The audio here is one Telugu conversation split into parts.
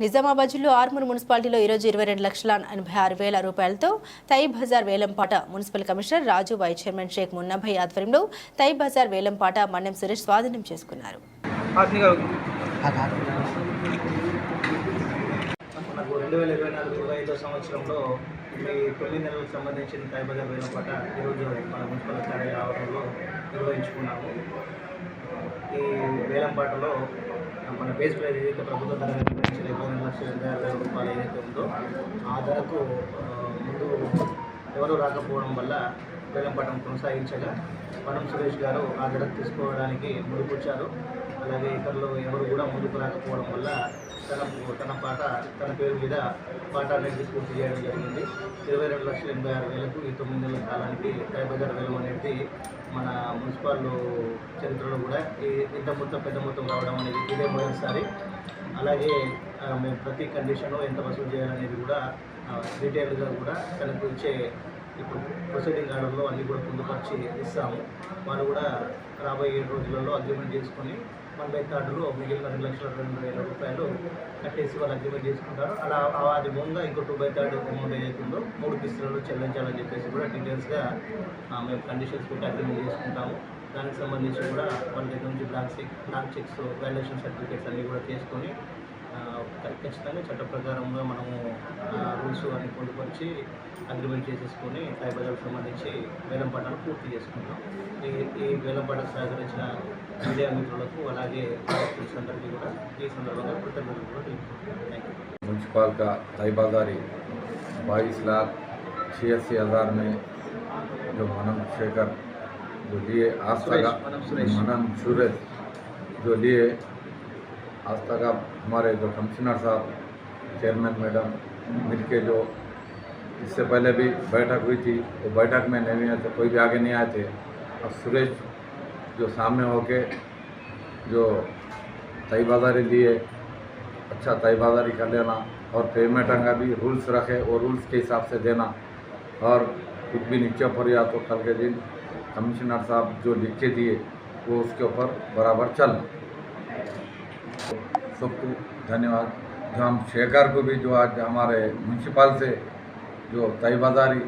నిజామాబాద్ జిల్లా ఆర్మూర్ మున్సిపాలిటీలో ఈరోజు ఇరవై రెండు లక్షల ఎనభై ఆరు వేల రూపాయలతో తై బజార్ వేలంపాట municipal commissioner Raju vice chairman Shaik Munnabhai ఆధ్వర్యంలో తై బజార్ వేలంపాట మన్నెం సురేష్ స్వాధీనం చేసుకున్నారు. రెండు వేల ఇరవై నాలుగు ఇరవై ఐదో సంవత్సరంలో ఈ తొమ్మిది నెలలకు సంబంధించిన టైబజార్ వేలంపాట ఈరోజు మన మున్సిపల్ కార్యాలయ ఆవరణలో నిర్వహించుకున్నాము ఈ వేలంపాటలో మన బేస్ ప్రైజ్ ఏదైతే ప్రభుత్వ ధర నిర్ణయించిన ఇరవై లక్షల ఎనభై ఆరు వేల రూపాయలు ఏదైతే ఉందో ఆ ధరకు ముందు ఎవరు రాకపోవడం వల్ల బెల్లంపట్నం కొనసాగించగా వనం సురేష్ గారు ఆ ధరకు తీసుకోవడానికి ముందుకొచ్చారు. అలాగే ఇతరులు ఎవరు కూడా ముందుకు రాకపోవడం వల్ల తన తన పాట తన పేరు మీద పాట అనేది పూర్తి చేయడం జరిగింది. ఇరవై రెండు లక్షల ఎనభై ఆరు వేలకు ఈ తొమ్మిది నెలల కాలానికి బజార్ వేలం అనేది మన మున్సిపల్ చరిత్రలో కూడా ఈ ఇంత మొత్తం పెద్ద మొత్తం రావడం అనేది ఇదే మొదటిసారి. అలాగే మేము ప్రతి కండిషన్లో ఎంత వసూలు చేయాలనేది కూడా డీటెయిల్గా కూడా తనకు ఇచ్చే ఇప్పుడు ప్రొసీడింగ్ ఆర్డర్లో అన్నీ కూడా పొందుపరిచి ఇస్తాము. వాళ్ళు కూడా రాబోయే ఏడు రోజులలో అగ్రిమెంట్ చేసుకొని వన్ బై థర్డ్లో మిగిలిన రెండు లక్షల రెండు వేల రూపాయలు కట్టేసి వాళ్ళు అగ్రిమెంట్ చేసుకుంటారు. అలా అది ముందుగా ఇంకో టూ బై థర్డ్ అమౌంట్ ఏదైతుందో మూడు కిస్తులలో చెల్లించాలని చెప్పేసి కూడా డీటెయిల్స్గా మేము కండిషన్స్ పెట్టి అగ్రిమెంట్ చేసుకుంటాము. దానికి సంబంధించి కూడా వాళ్ళ దగ్గర నుంచి black cheque blank cheques valuation certificates అన్నీ కూడా చేసుకొని ఖచ్చితంగా చట్ట ప్రకారంగా మనము రూల్స్ అన్ని పొందుపరిచి అగ్రిమెంట్ చేసేసుకొని బజార్కి సంబంధించి వేలం పాటలు పూర్తి చేసుకుంటాం ఈ ఈ వేలం పాటకు సహకరించిన మీడియా మిత్రులకు అలాగే డైరెక్టర్స్ అందరికీ కూడా ఈ సందర్భంగా కృతజ్ఞతలు కూడా తెలుపుతున్నాను థ్యాంక్ యూ म्यूनसिपाल का तय बाजारी बाईस लाख छियासी हज़ार में जो मनम शेखर जो लिए आज तक सुरेश, मनम सुरेश। मनम सुरेश जो लिए तक आप हमारे जो कमिश्नर साहब, चेयरमैन मैडम, मिलके जो इससे पहले भी बैठक हुई थी, वो तो बैठक में नहीं आए थे, कोई भी आगे नहीं आए थे। अब सुरेश जो सामने होके जो तय बाजारी लिए अच्छा तयबाजारी कर लेना और पेमेंट का भी रूल्स रखे और रूल्स के हिसाब से देना और कुछ भी नीचे ऊपर या तो कल के दिन कमिश्नर साहब जो लिख के दिए, वो उसके ऊपर बराबर चलना। सबको धन्यवाद। हम शेखर को भी जो आज हमारे म्यूनसिपाल से जो तय बाजारी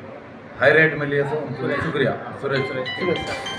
हाई रेट में लिए थे, उनको शुक्रिया। सुरेश सुरेश सर।